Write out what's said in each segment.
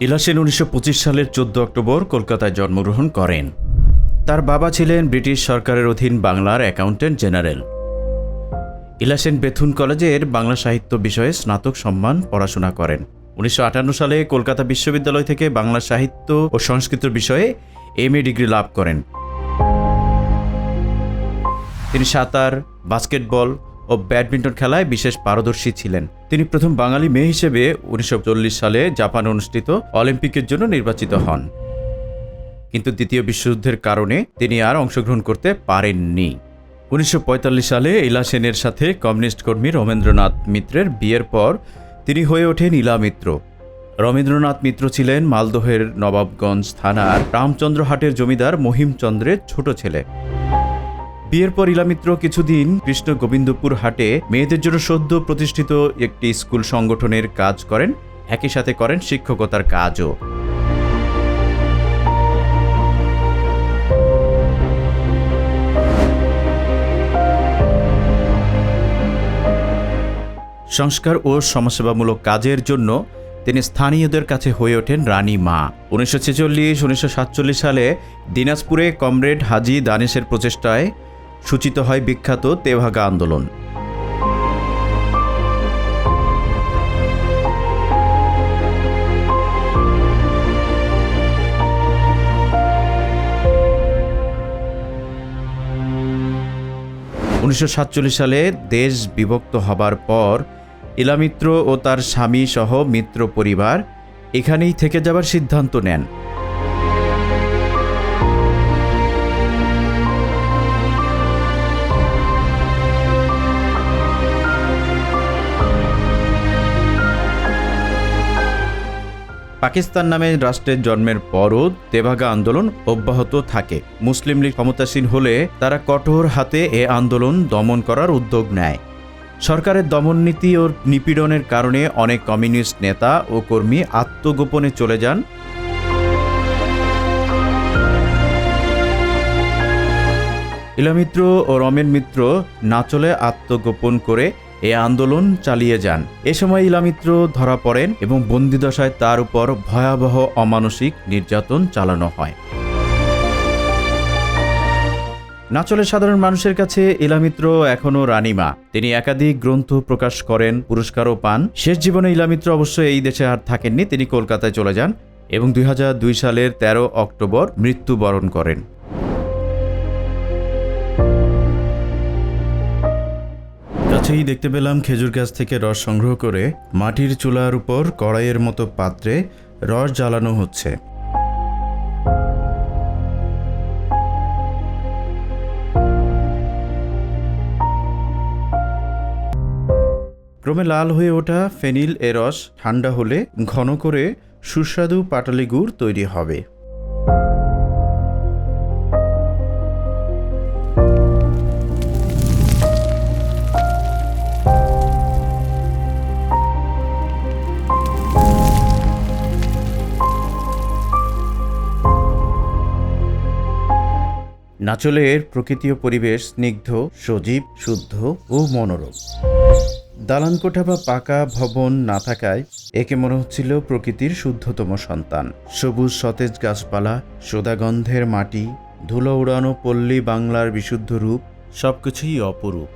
ইলা সেন উনিশশো সালের চোদ্দ অক্টোবর কলকাতায় জন্মগ্রহণ করেন। তার বাবা ছিলেন ব্রিটিশ সরকারের অধীন বাংলার অ্যাকাউন্ট্যান্ট জেনারেল। ইলা সেন বেথুন কলেজের বাংলা সাহিত্য বিষয়ে স্নাতক সম্মান পড়াশোনা করেন। উনিশশো আটান্ন সালে কলকাতা বিশ্ববিদ্যালয় থেকে বাংলা সাহিত্য ও সংস্কৃত বিষয়ে এম এ ডিগ্রি লাভ করেন। তিনি সাঁতার, বাস্কেটবল ও ব্যাডমিন্টন খেলায় বিশেষ পারদর্শী ছিলেন। তিনি প্রথম বাঙালি মেয়ে হিসেবে উনিশশো চল্লিশ সালে জাপান অনুষ্ঠিত অলিম্পিকের জন্য নির্বাচিত হন। কিন্তু দ্বিতীয় বিশ্বযুদ্ধের কারণে তিনি আর অংশগ্রহণ করতে পারেননি। উনিশশো পঁয়তাল্লিশ সালে ইলা সেনের সাথে কমিউনিস্ট কর্মী রমেন্দ্রনাথ মিত্রের বিয়ের পর তিনি হয়ে ওঠেন ইলা মিত্র। রবীন্দ্রনাথ মিত্র ছিলেন মালদহের নবাবগঞ্জ থানার রামচন্দ্রহাটের জমিদার মহিমচন্দ্রের ছোট ছেলে। বিয়ের পর ইলামিত্র কিছুদিন কৃষ্ণ গোবিন্দপুর হাটে মেয়েদের জন্য সদ্য প্রতিষ্ঠিত একটি স্কুল সংগঠনের কাজ করেন। একই সাথে করেন শিক্ষকতার কাজও। সংস্কার ও সমাজসেবামূলক কাজের জন্য তিনি স্থানীয়দের কাছে হয়ে ওঠেন রানী মা। উনিশশো ছেচল্লিশ, উনিশশো সালে দিনাজপুরে কমরেড হাজি দানেশের প্রচেষ্টায় সূচিত হয় বিখ্যাত তেভাগা আন্দোলন। উনিশশো সাতচল্লিশ সালে দেশ বিভক্ত হবার পর ইলামিত্র ও তার স্বামী সহ মিত্র পরিবার এখানেই থেকে যাবার সিদ্ধান্ত নেন। পাকিস্তান নামে রাষ্ট্রের জন্মের পরও তেভাগা আন্দোলন অব্যাহত থাকে। মুসলিম লীগ ক্ষমতাসীন হলে তারা কঠোর হাতে এ আন্দোলন দমন করার উদ্যোগ নেয়। সরকারের দমননীতি ও নিপীড়নের কারণে অনেক কমিউনিস্ট নেতা ও কর্মী আত্মগোপনে চলে যান। ইলামিত্র ও রমেন মিত্র নাচলে আত্মগোপন করে এ আন্দোলন চালিয়ে যান। এ সময় ইলামিত্র ধরা পড়েন এবং বন্দিদশায় তার উপর ভয়াবহ অমানসিক নির্যাতন চালানো হয়। নাচলের সাধারণ মানুষের কাছে ইলামিত্র এখনও রানীমা তিনি একাধিক গ্রন্থ প্রকাশ করেন, পুরস্কারও পান। শেষ জীবনে ইলামিত্র অবশ্য এই দেশে আর থাকেননি, তিনি কলকাতায় চলে যান এবং দুই হাজার দুই সালের ১৩ অক্টোবর মৃত্যুবরণ করেন। কাছেই দেখতে পেলাম খেজুর গাছ থেকে রস সংগ্রহ করে মাটির চুলার উপর কড়াইয়ের মতো পাত্রে রস জ্বালানো হচ্ছে। ক্রমে লাল হয়ে ওঠা ফেনিল এ রস ঠান্ডা হলে ঘন করে সুস্বাদু পাটালি গুড় তৈরি হবে। নাচলের প্রকৃতীয় পরিবেশ স্নিগ্ধ, সজীব, শুদ্ধ ও মনোরম। দালান কোঠা বা পাকা ভবন না থাকায় একে মনে হচ্ছিল প্রকৃতির শুদ্ধতম সন্তান। সবুজ সতেজ গাছপালা সোদাগন্ধের মাটি, ধুলো উড়ানো পল্লী বাংলার বিশুদ্ধ রূপ, সবকিছুই অপরূপ।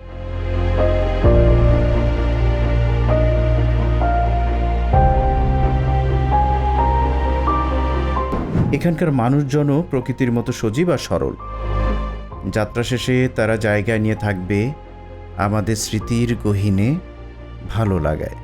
এখানকার মানুষজনও প্রকৃতির মতো সজীব আর সরল। যাত্রা শেষে তারা জায়গা নিয়ে থাকবে, আমাদের স্মৃতির গহীনে ভালো লাগায়।